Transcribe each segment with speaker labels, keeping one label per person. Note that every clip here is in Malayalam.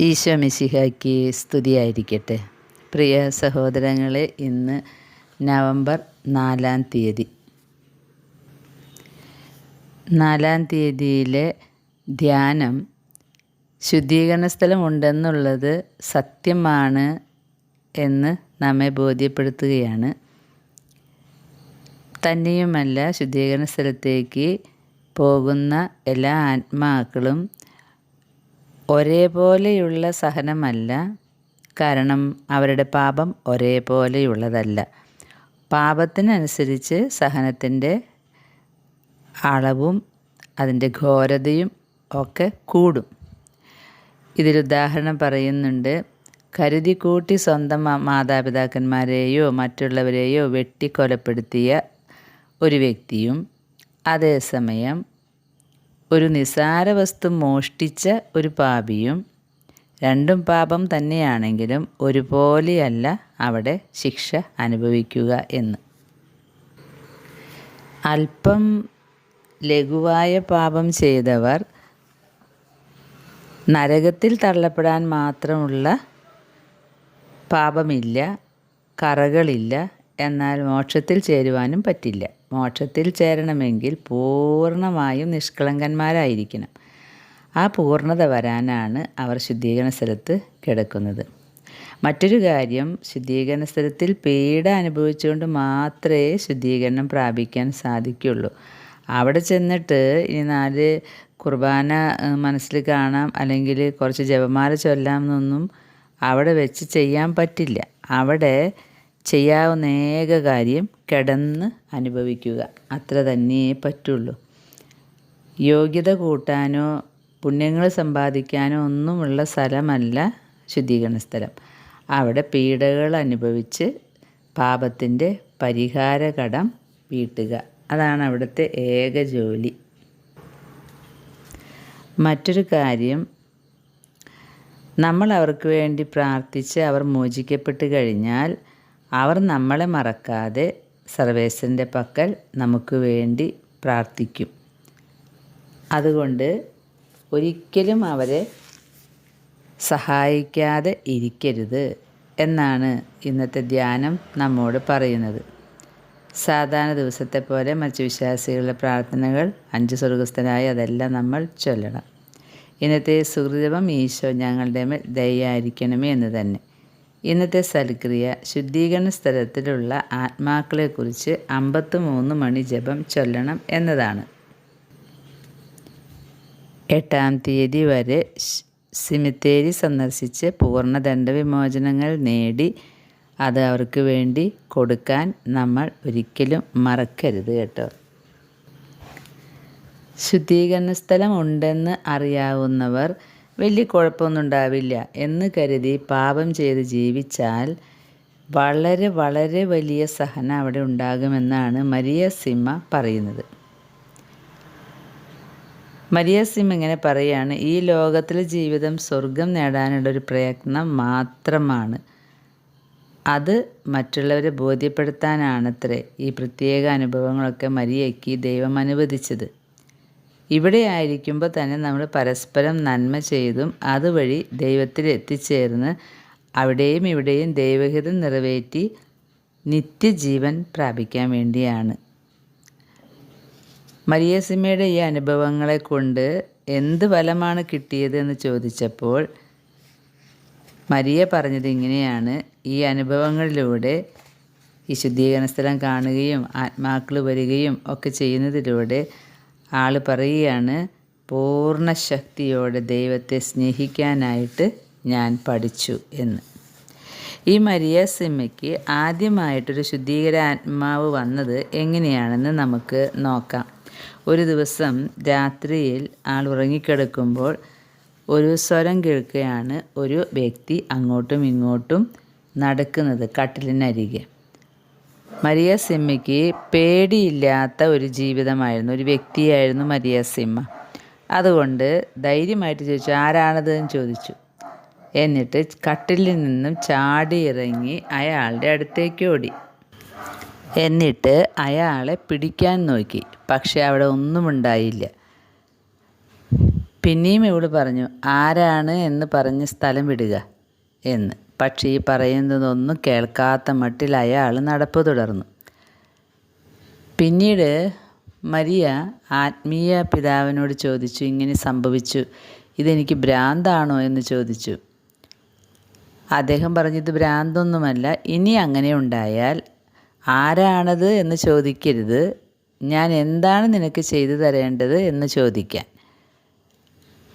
Speaker 1: ഈശോ മിശിഹായ്ക്ക് സ്തുതിയായിരിക്കട്ടെ. പ്രിയ സഹോദരങ്ങളെ ഇന്ന് നവംബർ നാലാം തീയതി. നാലാം തീയതിയിലെ ധ്യാനം ശുദ്ധീകരണ സ്ഥലം ഉണ്ടെന്നുള്ളത് സത്യമാണ് എന്ന് നമ്മെ ബോധ്യപ്പെടുത്തുകയാണ്. തന്നെയുമല്ല ശുദ്ധീകരണ സ്ഥലത്തേക്ക് പോകുന്ന എല്ലാ ആത്മാക്കളും ഒരേപോലെയുള്ള സഹനമല്ല കാരണം അവരുടെ പാപം ഒരേപോലെയുള്ളതല്ല. പാപത്തിനനുസരിച്ച് സഹനത്തിന്റെ അളവും അതിന്റെ ഘോരതയും ഒക്കെ കൂടും. ഇതിലുദാഹരണം പറയുന്നുണ്ട് കരുതി കൂട്ടി സ്വന്തം മാതാപിതാക്കന്മാരെയോ മറ്റുള്ളവരെയോ വെട്ടിക്കൊലപ്പെടുത്തിയ ഒരു വ്യക്തിയും അതേസമയം ഒരു നിസാര വസ്തു മോഷ്ടിച്ച ഒരു പാപിയും രണ്ടും പാപം തന്നെയാണെങ്കിലും ഒരുപോലെയല്ല അവിടെ ശിക്ഷ അനുഭവിക്കുക എന്ന്. അല്പം ലഘുവായ പാപം ചെയ്തവർ നരകത്തിൽ തള്ളപ്പെടാൻ മാത്രമുള്ള പാപമില്ല കറകളില്ല എന്നാൽ മോക്ഷത്തിൽ ചേരുവാനും പറ്റില്ല. മോക്ഷത്തിൽ ചേരണമെങ്കിൽ പൂർണമായും നിഷ്കളങ്കന്മാരായിരിക്കണം. ആ പൂർണത വരാനാണ് അവർ ശുദ്ധീകരണ സ്ഥലത്ത് കിടക്കുന്നത്. മറ്റൊരു കാര്യം ശുദ്ധീകരണ സ്ഥലത്തിൽ പീഡ അനുഭവിച്ചുകൊണ്ട് മാത്രമേ ശുദ്ധീകരണം പ്രാപിക്കാൻ സാധിക്കുള്ളൂ അവിടെ ചെന്നിട്ട് ഇനി നാല് കുർബാന മനസ്സിൽ കാണാം അല്ലെങ്കിൽ കുറച്ച് ജപമാല ചൊല്ലാം എന്നൊന്നും അവിടെ വെച്ച് ചെയ്യാൻ പറ്റില്ല. അവിടെ ചെയ്യാവുന്ന ഏക കാര്യം കിടന്ന് അനുഭവിക്കുക. അത്ര തന്നെയേ പറ്റുള്ളൂ. യോഗ്യത കൂട്ടാനോ പുണ്യങ്ങൾ സമ്പാദിക്കാനോ ഒന്നുമുള്ള സ്ഥലമല്ല ശുദ്ധീകരണ സ്ഥലം അവിടെ പീഡകൾ അനുഭവിച്ച് പാപത്തിന്റെ പരിഹാര കടം വീട്ടുക. അതാണ് അവിടുത്തെ ഏക ജോലി. മറ്റൊരു കാര്യം നമ്മൾ അവർക്ക് വേണ്ടി പ്രാർത്ഥിച്ച് അവർ മോചിക്കപ്പെട്ട് കഴിഞ്ഞാൽ അവർ നമ്മളെ മറക്കാതെ സർവേശ്വരന്റെ പക്കൽ നമുക്ക് വേണ്ടി പ്രാർത്ഥിക്കും. അതുകൊണ്ട് ഒരിക്കലും അവരെ സഹായിക്കാതെ ഇരിക്കരുത് എന്നാണ് ഇന്നത്തെ ധ്യാനം നമ്മോട് പറയുന്നത്. സാധാരണ ദിവസത്തെ പോലെ മറ്റ് വിശ്വാസികളുടെ പ്രാർത്ഥനകൾ അഞ്ച് സ്വർഗസ്ഥനായി അതെല്ലാം നമ്മൾ ചൊല്ലണം. ഇന്നത്തെ സുഹൃതം ഈശോ ഞങ്ങളുടെ മേൽ ദയായിരിക്കണമേ എന്ന് തന്നെ. ഇന്നത്തെ സൽക്രിയ ശുദ്ധീകരണ സ്ഥലത്തിലുള്ള ആത്മാക്കളെക്കുറിച്ച് അമ്പത്തി മൂന്ന് മണി ജപം ചൊല്ലണം എന്നതാണ്. എട്ടാം തീയതി വരെ സിമിത്തേരി സന്ദർശിച്ച് പൂർണ ദണ്ഡവിമോചനങ്ങൾ നേടി അത് അവർക്ക് വേണ്ടി കൊടുക്കാൻ നമ്മൾ ഒരിക്കലും മറക്കരുത് കേട്ടോ. ശുദ്ധീകരണ സ്ഥലം ഉണ്ടെന്ന് അറിയാവുന്നവർ വലിയ കുഴപ്പമൊന്നും ഉണ്ടാവില്ല എന്ന് കരുതി പാപം ചെയ്ത് ജീവിച്ചാൽ വളരെ വളരെ വലിയ സഹന അവിടെ ഉണ്ടാകുമെന്നാണ് മരിയ സിമ്മ പറയുന്നത്. മരിയ സിം ഇങ്ങനെ പറയുകയാണ് ഈ ലോകത്തിലെ ജീവിതം സ്വർഗം നേടാനുള്ള ഒരു പ്രയത്നം മാത്രമാണ്. അത് മറ്റുള്ളവരെ ബോധ്യപ്പെടുത്താനാണത്രേ ഈ പ്രത്യേക അനുഭവങ്ങളൊക്കെ മരിയയ്ക്ക് ദൈവം അനുവദിച്ചത്. ഇവിടെ ആയിരിക്കുമ്പോൾ തന്നെ നമ്മൾ പരസ്പരം നന്മ ചെയ്തും അതുവഴി ദൈവത്തിൽ എത്തിച്ചേർന്ന് അവിടെയും ഇവിടെയും ദൈവഹിതം നിറവേറ്റി നിത്യജീവൻ പ്രാപിക്കാൻ വേണ്ടിയാണ്. മരിയസിമയുടെ ഈ അനുഭവങ്ങളെ കൊണ്ട് എന്ത് ഫലമാണ് കിട്ടിയത് എന്ന് ചോദിച്ചപ്പോൾ മരിയ പറഞ്ഞത് ഇങ്ങനെയാണ്. ഈ അനുഭവങ്ങളിലൂടെ ഈ ശുദ്ധീകരണ സ്ഥലം കാണുകയും ആത്മാക്കൾ വരികയും ഒക്കെ ചെയ്യുന്നതിലൂടെ ആൾ പറയുകയാണ് പൂർണ ശക്തിയോടെ ദൈവത്തെ സ്നേഹിക്കാനായിട്ട് ഞാൻ പഠിച്ചു എന്ന്. ഈ മരിയ സിമ്മയ്ക്ക് ആദ്യമായിട്ടൊരു ശുദ്ധീകര ആത്മാവ് വന്നത് എങ്ങനെയാണെന്ന് നമുക്ക് നോക്കാം. ഒരു ദിവസം രാത്രിയിൽ ആൾ ഉറങ്ങിക്കിടക്കുമ്പോൾ ഒരു സ്വരം കേൾക്കുകയാണ് ഒരു വ്യക്തി അങ്ങോട്ടും ഇങ്ങോട്ടും നടക്കുന്നത് കട്ടിലിനരികെ. മരിയ സിമ്മയ്ക്ക് പേടിയില്ലാത്ത ഒരു ജീവിതമായിരുന്നു. ഒരു വ്യക്തിയായിരുന്നു മരിയ സിമ്മ അതുകൊണ്ട് ധൈര്യമായിട്ട് ചോദിച്ചു ആരാണത് എന്ന് ചോദിച്ചു. എന്നിട്ട് കട്ടിലിൽ നിന്നും ചാടി ഇറങ്ങി അയാളുടെ അടുത്തേക്ക് ഓടി. എന്നിട്ട് അയാളെ പിടിക്കാൻ നോക്കി. പക്ഷെ അവിടെ ഒന്നും ഉണ്ടായില്ല പിന്നെയും ഇവൾ പറഞ്ഞു ആരാണ് എന്ന് പറഞ്ഞ് സ്ഥലം വിടുക എന്ന്. പക്ഷേ ഈ പറയുന്നതൊന്നും കേൾക്കാത്ത മട്ടിൽ അയാൾ നടപ്പ് തുടർന്നു. പിന്നീട് മരിയ ആത്മീയ പിതാവിനോട് ചോദിച്ചു ഇങ്ങനെ സംഭവിച്ചു. ഇതെനിക്ക് ഭ്രാന്താണോ? എന്ന് ചോദിച്ചു. അദ്ദേഹം പറഞ്ഞത് ഭ്രാന്തൊന്നുമല്ല. ഇനി അങ്ങനെ ഉണ്ടായാൽ ആരാണത് എന്ന് ചോദിക്കരുത്. ഞാൻ എന്താണ് നിനക്ക് ചെയ്തു തരേണ്ടത്? എന്ന് ചോദിക്കാൻ.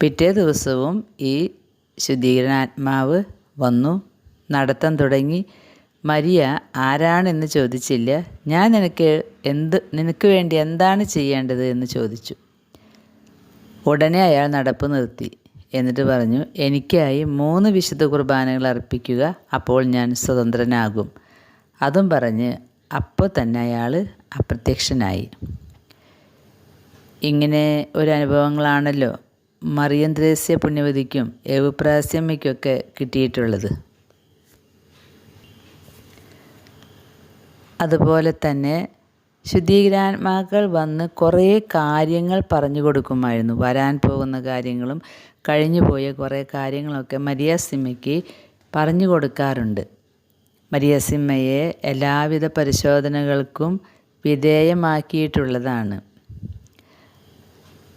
Speaker 1: പിറ്റേ ദിവസവും ഈ ശുദ്ധീകരണാത്മാവ് വന്നു. നടത്തം തുടങ്ങി. മരിയ ആരാണെന്ന് ചോദിച്ചില്ല. ഞാൻ നിനക്ക് എന്ത് നിനക്ക് വേണ്ടി എന്താണ് ചെയ്യേണ്ടത്? എന്ന് ചോദിച്ചു. ഉടനെ അയാൾ നടപ്പ് നിർത്തി. എന്നിട്ട് പറഞ്ഞു എനിക്കായി മൂന്ന് വിശുദ്ധ കുർബാനകൾ അർപ്പിക്കുക അപ്പോൾ ഞാൻ സ്വതന്ത്രനാകും. അതും പറഞ്ഞ് അപ്പോൾ തന്നെ അയാൾ അപ്രത്യക്ഷനായി. ഇങ്ങനെ ഒരു അനുഭവങ്ങളാണല്ലോ മറിയം ത്രേസ്യ പുണ്യവതിക്കും ഏവുപ്രാസ്യമ്മയ്ക്കൊക്കെ കിട്ടിയിട്ടുള്ളത്. അതുപോലെ തന്നെ ശുദ്ധീകരാത്മാക്കൾ വന്ന് കുറേ കാര്യങ്ങൾ പറഞ്ഞു കൊടുക്കുമായിരുന്നു. വരാൻ പോകുന്ന കാര്യങ്ങളും കഴിഞ്ഞു പോയ കുറേ കാര്യങ്ങളൊക്കെ മരിയാസിമ്മയ്ക്ക് പറഞ്ഞു കൊടുക്കാറുണ്ട്. മരിയാസിമ്മയെ എല്ലാവിധ പരിശോധനകൾക്കും വിധേയമാക്കിയിട്ടുള്ളതാണ്.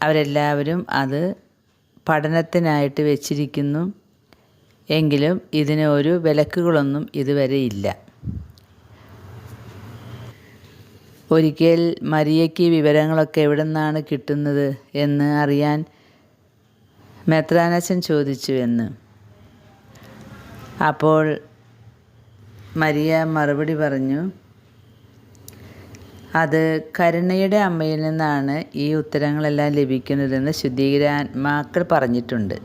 Speaker 1: അവരെല്ലാവരും അത് പഠനത്തിനായിട്ട് വെച്ചിരിക്കുന്നു. എങ്കിലും ഇതിന് ഒരു വിലക്കുകളൊന്നും ഇതുവരെ ഇല്ല. ഒരിക്കൽ മരിയയ്ക്ക് വിവരങ്ങളൊക്കെ എവിടെ നിന്നാണ് കിട്ടുന്നത് എന്ന് അറിയാൻ മെത്രാനച്ചൻ ചോദിച്ചു എന്ന്. അപ്പോൾ മരിയ മറുപടി പറഞ്ഞു അത് കരുണയുടെ അമ്മയിൽ നിന്നാണ് ഈ ഉത്തരങ്ങളെല്ലാം ലഭിക്കുന്നതെന്ന് ശുദ്ധീകരാത്മാക്കൾ പറഞ്ഞിട്ടുണ്ട്.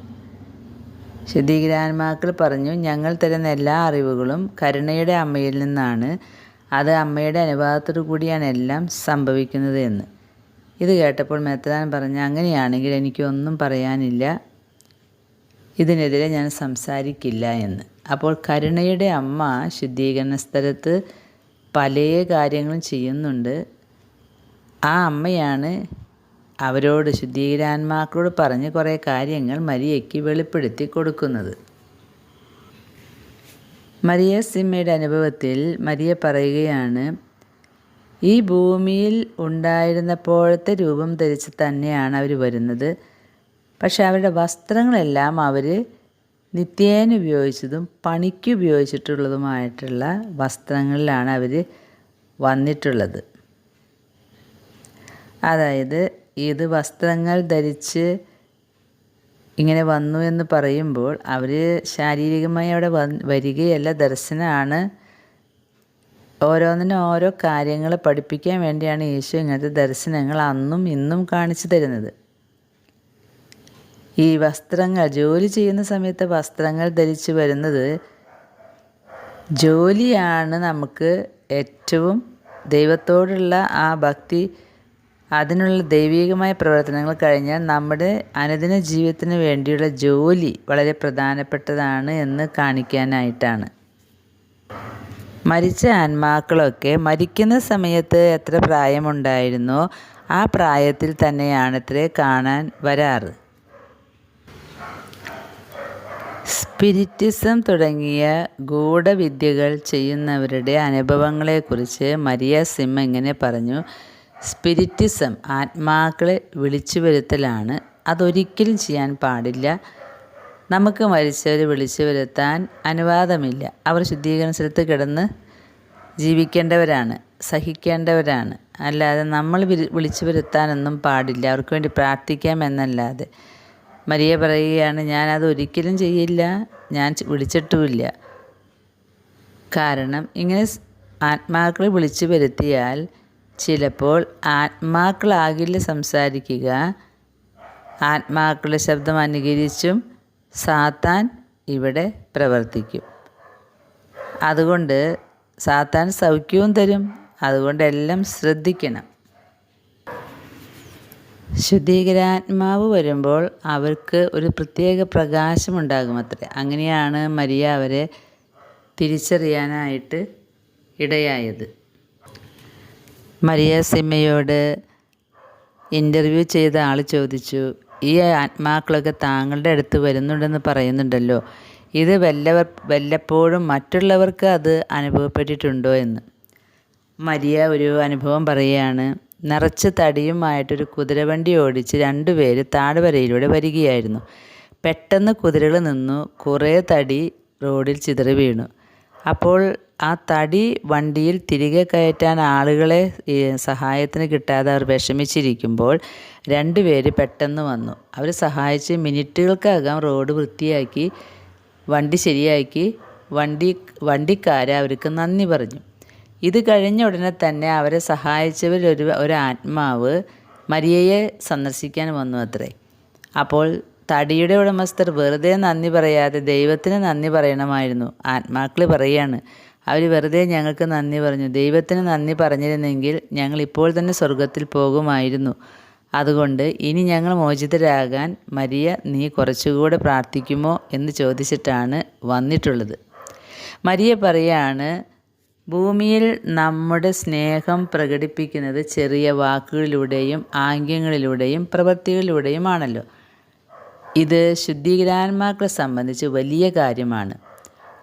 Speaker 1: ശുദ്ധീകരാത്മാക്കൾ പറഞ്ഞു ഞങ്ങൾ തരുന്ന എല്ലാ അറിവുകളും കരുണയുടെ അമ്മയിൽ നിന്നാണ് അത് അമ്മയുടെ അനുവാദത്തോടു കൂടിയാണ് എല്ലാം സംഭവിക്കുന്നത് എന്ന്. ഇത് കേട്ടപ്പോൾ മെത്രാൻ പറഞ്ഞ അങ്ങനെയാണെങ്കിൽ എനിക്കൊന്നും പറയാനില്ല. ഇതിനെതിരെ ഞാൻ സംസാരിക്കില്ല എന്ന്. അപ്പോൾ കരുണയുടെ അമ്മ ശുദ്ധീകരണ സ്ഥലത്ത് പല കാര്യങ്ങളും ചെയ്യുന്നുണ്ട്. ആ അമ്മയാണ് അവരോട് ശുദ്ധീകരാന്മാക്കളോട് പറഞ്ഞ് കുറേ കാര്യങ്ങൾ മരിയയ്ക്ക് വെളിപ്പെടുത്തി കൊടുക്കുന്നത്. മരിയ സിമ്മയുടെ അനുഭവത്തിൽ മരിയ പറയുകയാണ് ഈ ഭൂമിയിൽ ഉണ്ടായിരുന്നപ്പോഴത്തെ രൂപം ധരിച്ച് തന്നെയാണ് അവർ വരുന്നത്. പക്ഷെ അവരുടെ വസ്ത്രങ്ങളെല്ലാം അവർ നിത്യേന ഉപയോഗിച്ചതും പണിക്ക് ഉപയോഗിച്ചിട്ടുള്ളതുമായിട്ടുള്ള വസ്ത്രങ്ങളിലാണ് അവർ വന്നിട്ടുള്ളത്. അതായത് ഇത് വസ്ത്രങ്ങൾ ധരിച്ച് ഇങ്ങനെ വന്നു എന്ന് പറയുമ്പോൾ അവർ ശാരീരികമായി അവിടെ വരികയല്ല ദർശനമാണ്. ഓരോന്നിനും ഓരോ കാര്യങ്ങൾ പഠിപ്പിക്കാൻ വേണ്ടിയാണ് യേശു ഇങ്ങനത്തെ ദർശനങ്ങൾ അന്നും ഇന്നും കാണിച്ചു തരുന്നത്. ഈ വസ്ത്രങ്ങൾ ജോലി ചെയ്യുന്ന സമയത്ത് വസ്ത്രങ്ങൾ ധരിച്ചു വരുന്നത് ജോലിയാണ് നമുക്ക് ഏറ്റവും ദൈവത്തോടുള്ള ആ ഭക്തി അതിനുള്ള ദൈവികമായ പ്രവർത്തനങ്ങൾ കഴിഞ്ഞാൽ നമ്മുടെ അനുദിന ജീവിതത്തിന് വേണ്ടിയുള്ള ജോലി വളരെ പ്രധാനപ്പെട്ടതാണ് എന്ന് കാണിക്കാനായിട്ടാണ്. മരിച്ച ആത്മാക്കളൊക്കെ മരിക്കുന്ന സമയത്ത് എത്ര പ്രായമുണ്ടായിരുന്നോ? ആ പ്രായത്തിൽ തന്നെയാണത്രേ കാണാൻ വരാറ്. സ്പിരിറ്റിസം തുടങ്ങിയ ഗൂഢവിദ്യകൾ ചെയ്യുന്നവരുടെ അനുഭവങ്ങളെക്കുറിച്ച് മരിയ സിം എങ്ങനെ പറഞ്ഞു. സ്പിരിറ്റിസം ആത്മാക്കളെ വിളിച്ചു വരുത്തലാണ് അതൊരിക്കലും ചെയ്യാൻ പാടില്ല. നമുക്ക് മരിച്ചവരെ വിളിച്ചു വരുത്താൻ അനുവാദമില്ല. അവർ ശുദ്ധീകരണ സ്ഥലത്ത് കിടന്ന് ജീവിക്കേണ്ടവരാണ് സഹിക്കേണ്ടവരാണ്. അല്ലാതെ നമ്മൾ വിളിച്ചു വരുത്താനൊന്നും പാടില്ല. അവർക്ക് വേണ്ടി പ്രാർത്ഥിക്കാം എന്നല്ലാതെ. മരിയ പറയുകയാണ് ഞാനത് ഒരിക്കലും ചെയ്യില്ല. ഞാൻ വിളിച്ചിട്ടുമില്ല. കാരണം ഇങ്ങനെ ആത്മാക്കളെ വിളിച്ചു വരുത്തിയാൽ ചിലപ്പോൾ ആത്മാക്കളാകില്ല സംസാരിക്കുക ആത്മാക്കളുടെ ശബ്ദം അനുകരിച്ചും സാത്താൻ ഇവിടെ പ്രവർത്തിക്കും. അതുകൊണ്ട് സാത്താൻ സൗഖ്യവും തരും. അതുകൊണ്ട് എല്ലാം ശ്രദ്ധിക്കണം. ശുദ്ധീകരാത്മാവ് വരുമ്പോൾ അവർക്ക് ഒരു പ്രത്യേക പ്രകാശമുണ്ടാകും അത്രേ അങ്ങനെയാണ് മരിയ അവരെ തിരിച്ചറിയാനായിട്ട് ഇടയായത്. മരിയ സിമ്മയോട് ഇന്റർവ്യൂ ചെയ്ത ആൾ ചോദിച്ചു ഈ ആത്മാക്കളൊക്കെ താങ്കളുടെ അടുത്ത് വരുന്നുണ്ടെന്ന് പറയുന്നുണ്ടല്ലോ. ഇത് വല്ലവർ വല്ലപ്പോഴും മറ്റുള്ളവർക്ക് അത് അനുഭവപ്പെട്ടിട്ടുണ്ടോ എന്ന്. മരിയ ഒരു അനുഭവം പറയുകയാണ് നിറച്ച് തടിയുമായിട്ടൊരു കുതിരവണ്ടി ഓടിച്ച് രണ്ടുപേര് താഴ്വരയിലൂടെ വരികയായിരുന്നു. പെട്ടെന്ന് കുതിരകൾ നിന്നു കുറേ തടി റോഡിൽ ചിതറി വീണു. അപ്പോൾ ആ തടി വണ്ടിയിൽ തിരികെ കയറ്റാൻ ആളുകളെ സഹായത്തിന് കിട്ടാതെ അവർ വിഷമിച്ചിരിക്കുമ്പോൾ രണ്ടുപേര് പെട്ടെന്ന് വന്നു. അവർ സഹായിച്ച് മിനിറ്റുകൾക്കകം റോഡ് വൃത്തിയാക്കി വണ്ടി ശരിയാക്കി വണ്ടി വണ്ടിക്കാരെ അവർക്ക് നന്ദി പറഞ്ഞു. ഇത് കഴിഞ്ഞ ഉടനെ തന്നെ അവരെ സഹായിച്ചവരൊരു ഒരു ആത്മാവ് മരിയയെ സന്ദർശിക്കാൻ വന്നു അത്രേ. അപ്പോൾ തടിയുടെ ഉടമസ്ഥർ വെറുതെ നന്ദി പറയാതെ ദൈവത്തിന് നന്ദി പറയണമായിരുന്നു. ആത്മാക്കൾ പറയാണ്. അവർ വെറുതെ ഞങ്ങൾക്ക് നന്ദി പറഞ്ഞു. ദൈവത്തിന് നന്ദി പറഞ്ഞിരുന്നെങ്കിൽ ഞങ്ങൾ ഇപ്പോൾ തന്നെ സ്വർഗത്തിൽ പോകുമായിരുന്നു. അതുകൊണ്ട് ഇനി ഞങ്ങൾ മോചിതരാകാൻ മരിയ നീ കുറച്ചുകൂടെ പ്രാർത്ഥിക്കുമോ എന്ന് ചോദിച്ചിട്ടാണ് വന്നിട്ടുള്ളത്. മരിയ പറയാണ് ഭൂമിയിൽ നമ്മുടെ സ്നേഹം പ്രകടിപ്പിക്കുന്നത് ചെറിയ വാക്കുകളിലൂടെയും ആംഗ്യങ്ങളിലൂടെയും പ്രവൃത്തികളിലൂടെയുമാണല്ലോ ഇത് ശുദ്ധീകരാന്മാക്കളെ സംബന്ധിച്ച് വലിയ കാര്യമാണ്.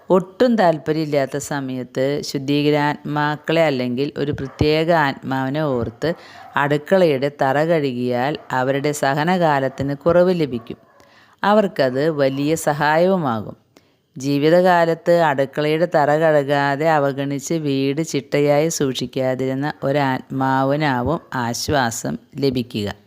Speaker 1: ഒട്ടും താല്പര്യമില്ലാത്ത സമയത്ത് ശുദ്ധീകരാത്മാക്കളെ അല്ലെങ്കിൽ ഒരു പ്രത്യേക ആത്മാവിനെ ഓർത്ത് അടുക്കളയുടെ തറ കഴുകിയാൽ അവരുടെ സഹനകാലത്തിന് കുറവ് ലഭിക്കും. അവർക്കത് വലിയ സഹായവുമാകും. ജീവിതകാലത്ത് അടുക്കളയുടെ തറ കഴുകാതെ അവഗണിച്ച് വീട് ചിട്ടയായി സൂക്ഷിക്കാതിരുന്ന ഒരാത്മാവിനാവും ആശ്വാസം ലഭിക്കുക.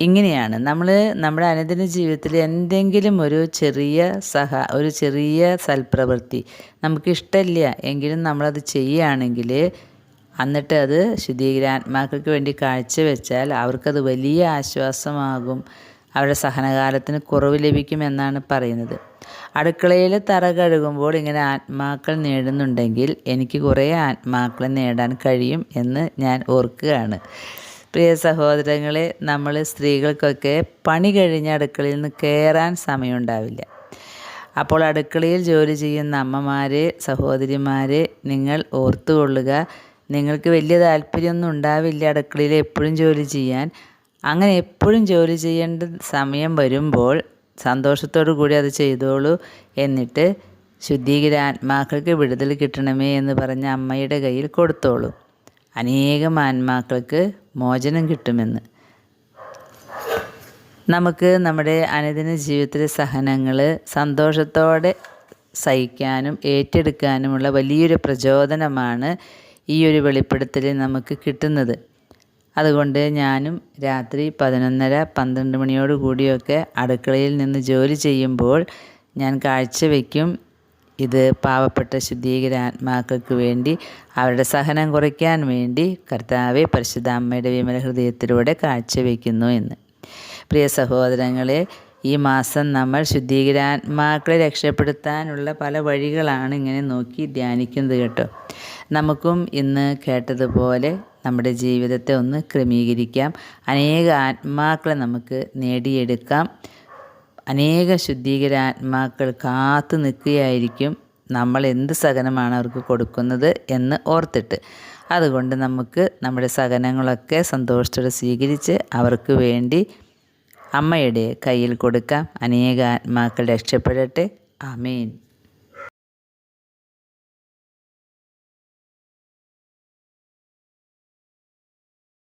Speaker 1: ഇങ്ങനെയാണ്. നമ്മൾ നമ്മുടെ അനുദിന ജീവിതത്തിൽ എന്തെങ്കിലും ഒരു ചെറിയ സഹ ഒരു ചെറിയ സൽപ്രവൃത്തി നമുക്കിഷ്ടമില്ല എങ്കിലും നമ്മളത് ചെയ്യുകയാണെങ്കിൽ എന്നിട്ട് അത് ശുദ്ധീകരാത്മാക്കൾക്ക് വേണ്ടി കാഴ്ചവെച്ചാൽ അവർക്കത് വലിയ ആശ്വാസമാകും. അവരുടെ സഹനകാലത്തിന് കുറവ് ലഭിക്കുമെന്നാണ് പറയുന്നത്. അടുക്കളയിൽ തറ കഴുകുമ്പോൾ ഇങ്ങനെ ആത്മാക്കൾ നേടുന്നുണ്ടെങ്കിൽ എനിക്ക് കുറേ ആത്മാക്കളെ നേടാൻ കഴിയും എന്ന് ഞാൻ ഓർക്കുകയാണ്. പ്രിയ സഹോദരങ്ങളെ നമ്മൾ സ്ത്രീകൾക്കൊക്കെ പണി കഴിഞ്ഞ അടുക്കളയിൽ നിന്ന് കയറാൻ സമയമുണ്ടാവില്ല. അപ്പോൾ അടുക്കളയിൽ ജോലി ചെയ്യുന്ന അമ്മമാരെ സഹോദരിമാരെ നിങ്ങൾ ഓർത്തുകൊള്ളുക. നിങ്ങൾക്ക് വലിയ താല്പര്യമൊന്നും ഉണ്ടാവില്ല അടുക്കളയിൽ എപ്പോഴും ജോലി ചെയ്യാൻ. അങ്ങനെ എപ്പോഴും ജോലി ചെയ്യേണ്ട സമയം വരുമ്പോൾ സന്തോഷത്തോടു കൂടി അത് ചെയ്തോളൂ എന്നിട്ട് ശുദ്ധീകര ആത്മാക്കൾക്ക് വിടുതൽ കിട്ടണമേ എന്ന് പറഞ്ഞ അമ്മയുടെ കയ്യിൽ കൊടുത്തോളൂ. അനേകം ആത്മാക്കൾക്ക് മോചനം കിട്ടുമെന്ന്. നമുക്ക് നമ്മുടെ അനുദിന ജീവിതത്തിലെ സഹനങ്ങൾ സന്തോഷത്തോടെ സഹിക്കാനും ഏറ്റെടുക്കാനുമുള്ള വലിയൊരു പ്രചോദനമാണ് ഈ ഒരു വെളിപ്പെടുത്തൽ നമുക്ക് കിട്ടുന്നത്. അതുകൊണ്ട് ഞാനും രാത്രി പതിനൊന്നര പന്ത്രണ്ട് മണിയോട് കൂടിയൊക്കെ അടുക്കളയിൽ നിന്ന് ജോലി ചെയ്യുമ്പോൾ ഞാൻ കാഴ്ചവെക്കും ഇത് പാവപ്പെട്ട ശുദ്ധീകരാത്മാക്കൾക്ക് വേണ്ടി അവരുടെ സഹനം കുറയ്ക്കാൻ വേണ്ടി കർത്താവെ പരിശുദ്ധ അമ്മയുടെ വിമല ഹൃദയത്തിലൂടെ കാഴ്ചവെക്കുന്നു എന്ന്. പ്രിയ സഹോദരങ്ങളെ ഈ മാസം നമ്മൾ ശുദ്ധീകരാത്മാക്കളെ രക്ഷപ്പെടുത്താനുള്ള പല വഴികളാണ് ഇങ്ങനെ നോക്കി ധ്യാനിക്കുന്നത് കേട്ടോ. നമുക്കും ഇന്ന് കേട്ടതുപോലെ നമ്മുടെ ജീവിതത്തെ ഒന്ന് ക്രമീകരിക്കാം. അനേക ആത്മാക്കളെ നമുക്ക് നേടിയെടുക്കാം. അനേക ശുദ്ധീകരാത്മാക്കൾ കാത്തു നിൽക്കുകയായിരിക്കും നമ്മൾ എന്ത് സഹനമാണ് അവർക്ക് കൊടുക്കുന്നത് എന്ന് ഓർത്തിട്ട്. അതുകൊണ്ട് നമുക്ക് നമ്മുടെ സഹനങ്ങളൊക്കെ സന്തോഷത്തോടെ സ്വീകരിച്ച് അവർക്ക് വേണ്ടി അമ്മയുടെ കയ്യിൽ കൊടുക്കാം. അനേക ആത്മാക്കൾ രക്ഷപ്പെടട്ടെ. ആമേൻ.